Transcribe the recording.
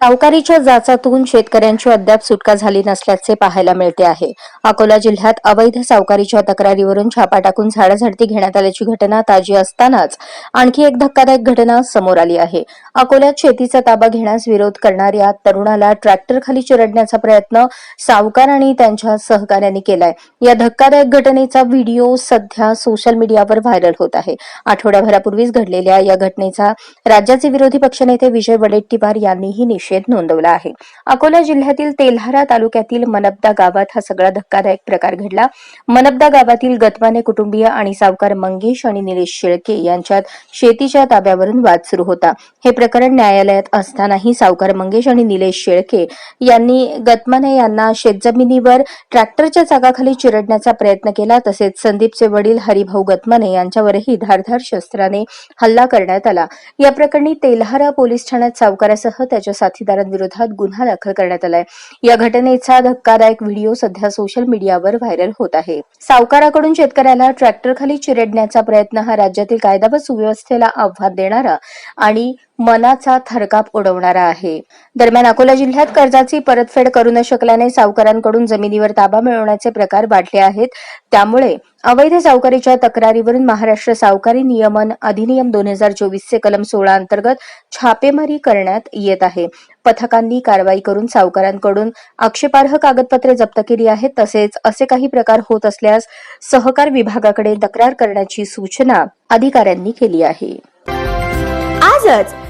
सावकारीच्या जाचातून शेतकऱ्यांची अद्याप सुटका झाली नसल्याचे पाहायला मिळते आहे. अकोला जिल्ह्यात अवैध सावकारीच्या तक्रारीवरून छापा टाकून झाडाझडती घेण्यात आल्याची घटना ताजी असतानाच आणखी एक धक्कादायक घटना समोर आली आहे. अकोल्यात शेतीचा ताबा घेण्यास विरोध करणाऱ्या तरुणाला ट्रॅक्टरखाली चिरडण्याचा प्रयत्न सावकार आणि त्यांच्या सहकाऱ्यांनी केलाय. या धक्कादायक घटनेचा व्हिडिओ सध्या सोशल मीडियावर व्हायरल होत आहे. आठवड्याभरापूर्वीच घडलेल्या या घटनेचा राज्याचे विरोधी पक्षनेते विजय वडेट्टीवार यांनीही निषेध नोंदवला आहे. अकोला जिल्ह्यातील तेल्हारा तालुक्यातील मनबदा गावात हा सगळा धक्कादायक प्रकार घडला. मनबदा गावातील गतवाने कुटुंबीय आणि सावकार मंगेश आणि निलेश शेळके यांच्यात शेतीच्या ताब्यावरून वाद सुरू होता. हे प्रकरण न्यायालयात असतानाही सावकार मंगेश आणि निलेश शेळके यांनी गतमाने यांना शेतजमिनीवर ट्रॅक्टरच्या चाकाखाली चिरडण्याचा प्रयत्न केला. तसेच संदीपचे वडील हरिभाऊ गतमाने यांच्यावरही धारधार शस्त्राने हल्ला करण्यात आला. या प्रकरणी तेल्हारा पोलीस ठाण्यात सावकारासह त्याच्या साथी साथीदारांविरोधात गुन्हा दाखल करण्यात आलाय. या घटनेचा धक्कादायक व्हिडिओ सध्या सोशल मीडियावर व्हायरल होत आहे. सावकाराकडून शेतकऱ्याला ट्रॅक्टरखाली चिरडण्याचा प्रयत्न हा राज्यातील कायदा व सुव्यवस्थेला आव्हान देणारा आणि मनाचा थरकाप उडवणारा आहे. दरम्यान अकोला जिल्ह्यात कर्जाची परतफेड करू न शकल्याने सावकारांकडून जमिनीवर ताबा मिळवण्याचे प्रकार वाढले आहेत. त्यामुळे अवैध सावकारीच्या तक्रारीवरून महाराष्ट्र सावकारी नियमन अधिनियम दोन हजार चोवीसचे कलम सोळा अंतर्गत छापेमारी करण्यात येत आहे. पथकांनी कारवाई करून सावकारांकडून आक्षेपार्ह कागदपत्रे जप्त केली आहेत. तसेच असे काही प्रकार होत असल्यास सहकार विभागाकडे तक्रार करण्याची सूचना अधिकाऱ्यांनी केली आहे. आजच